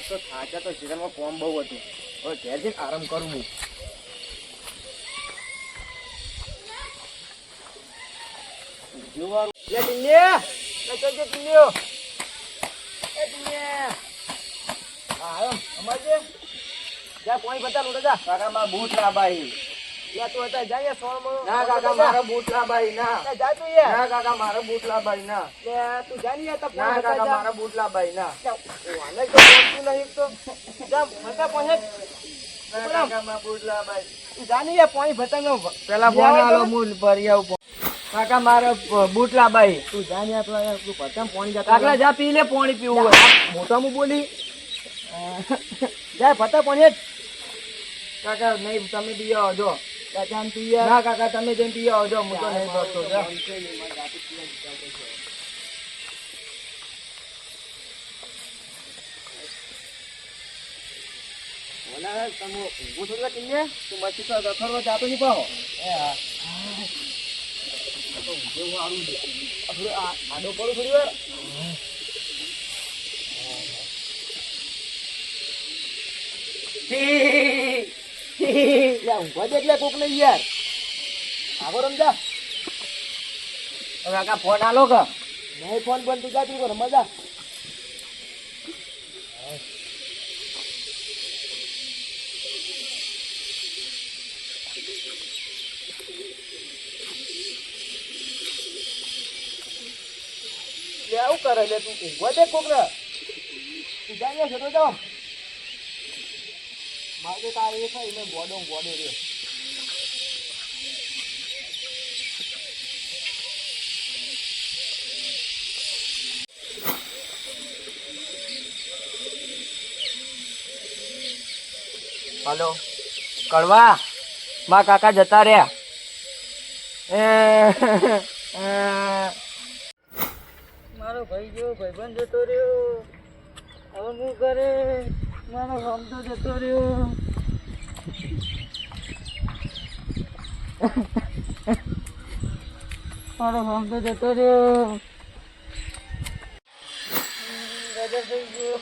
આજ તો થાક્યા તો શિખરમાં કોમ બહુ હતું. હવે ઘેર જઈને આરામ કરું હું. લે લે એ જા? કોઈ બતા લોટા જા. કાકા બૂટ લાબાઈ યા તું હતા જાય યા સોળમાં ના કાકા મારા બૂટ લાબાઈ ના જા તું ના કાકા મારા બૂટ લાબાઈ ના. લે તું જા ને તો ના કાકા મારા બૂટ લાબાઈ ના. વાલે તો બોલતું નહીં તો. જા મતા પહોંચે કાકા મારા પેલા ફોન આલો ભરી આવું કાકા મારા બૂટ લાબાઈ તું જા ને તું ભતંગ પોણી જા કાકા જા પી લે પોણી પીવું મોટામાં બોલી. જાય ભતા પોણી કાકા નહીં તમે બી આવો જો. ના કાકા તમે જઈને પી આવો હું તો નહીં ભરતો તમે ઊંઘું થોડી વાર તું મચ્છી તો રખડવા જાતો નહીં પાહો. એ હા. આડો પડું થોડી વાર. લે ઊંઘવા દે એટલે કોક નહીં યાર. આવો રમજા. કાકા ફોન આલો કે? નહીં ફોન બંધ તું જાતું કર મજા આવું કરે લે તું ઊંઘવા દે કોક ને. તું જાય છે તો જાઓ. મારે એ થાય ને ગોડો ગોડો રહ્યો હલો. કડવા? મા કાકા જતા રહ્યા. મારો ભાઈ જેવો ભાઈબંધ જતો રહ્યો. હવે હું કરે? મારો સમતો જતો રહ્યો. મારો સમતો જતો રહ્યો. ગજબ થઈ ગયો.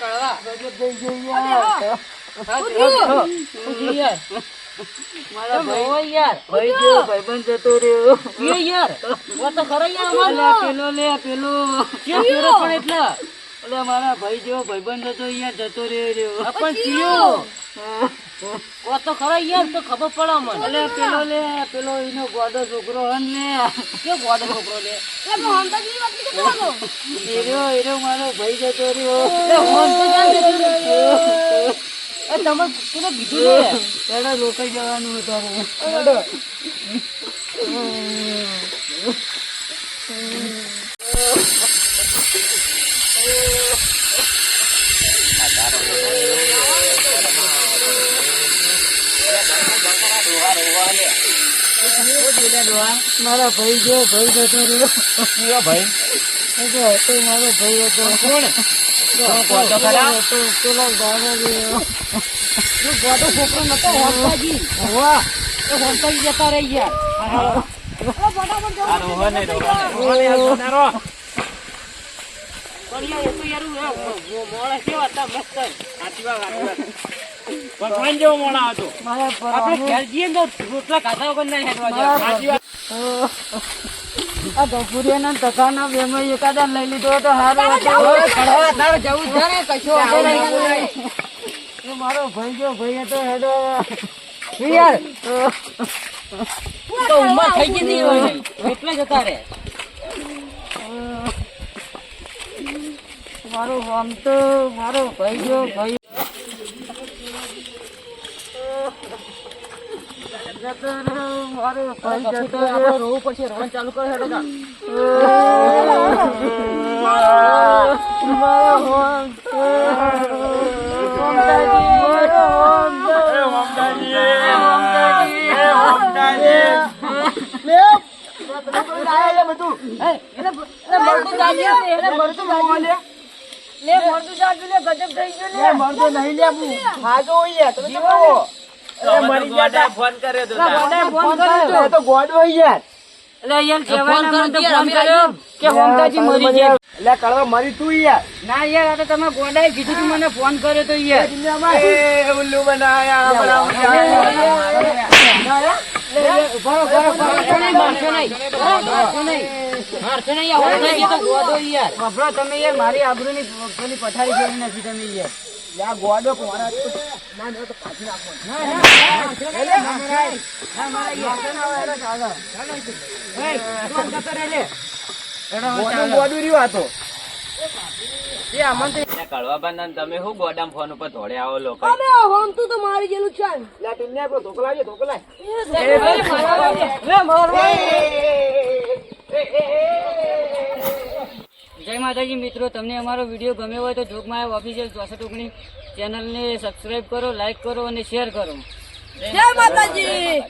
કળવા. ગજબ થઈ ગયો યાર. મારા ભાઈ. યાર ભાઈ જેવો ભાઈબંધ જતો રહ્યો. એ યાર વો તો ખરો યાર લે પેલો લે પેલો. પેલો પણ એટલા. એટલે મારા ભાઈ જેવો ભાઈબંધ હતો યાર જતો રહ્યો પણ ચિયો વો તો ખરા યાર તો ખબર પડે મને અલે પેલો લે પેલો એનો ગોડો છોકરો હન લે. કે ગોડો છોકરો લે? એ જી વાત કે એર્યો એર્યો મારો ભાઈ જતો રહ્યો. એ મોહનતા જા જતો રહ્યો. એ તમે કોને કીધું રોકાઈ જવાનું તારે મારા ભાઈ જો ભાઈ જતો રહ્યો. ભાઈ? હતો હતો મારો ભાઈ હતો. કોણ? તું છોકરો નતો હોનતાજી વાહ એ હોનતાજી જતા રહી યાર આ રોહને રોહને રોહને રો પણ યાર એ તો યાર હું મોળા કેવા હતા મસ્ત સાચી વાત સાચી વાત પણ કોણ જેવો મોણા હતો મારા આપણે પરવાનું ઘેર જઈએ ને તો રોટલા ખાધા વગર ના હેડવા આ ગફુરિયાના ટકાના બેમાં એકાદા લઈ લીધો તો હારો હતો. જવું છે ને કશો વાંધો નહીં. એ મારો ભાઈ જો ભાઈ હતો હેડો યાર? તો ઉંમર થઈ ગઈ હતી. એટલે જતા રે મારો આમ તો મારો ભાઈ જો ભાઈ જતો રહ્યો, મારો ભાઈ પછી જતો તો આપણે રહ્યો. રોવું પડશે રોવાનું ચાલુ કરો હેડો મરતું મરતું. લે, મરતું જાજે લે, થઈ ગયું લે. મરી ગયા તા. ફોન કર્યો તો ફોન કર્યો તો. તો ગોડો યાર. એટલે યાર કહેવાય ફોન ના મને તો કરો ફોન યાર, ના તો તમે યાર આપણા તો ગોડો શું ગોડામ ફોન ઉપર ધોડે આવો લોકો અમે તો મારી ગયેલું છે લે આપણો લાવજો ધોકો લાવ જય માતાજી મિત્રો, તમને અમારો વીડિયો ગમ્યો હોય તો જોગમાયા ઓફિશિયલ ચોસઠ ઓગણી ચેનલને સબસ્ક્રાઈબ કરો લાઈક કરો અને શેર કરો. જય માતાજી!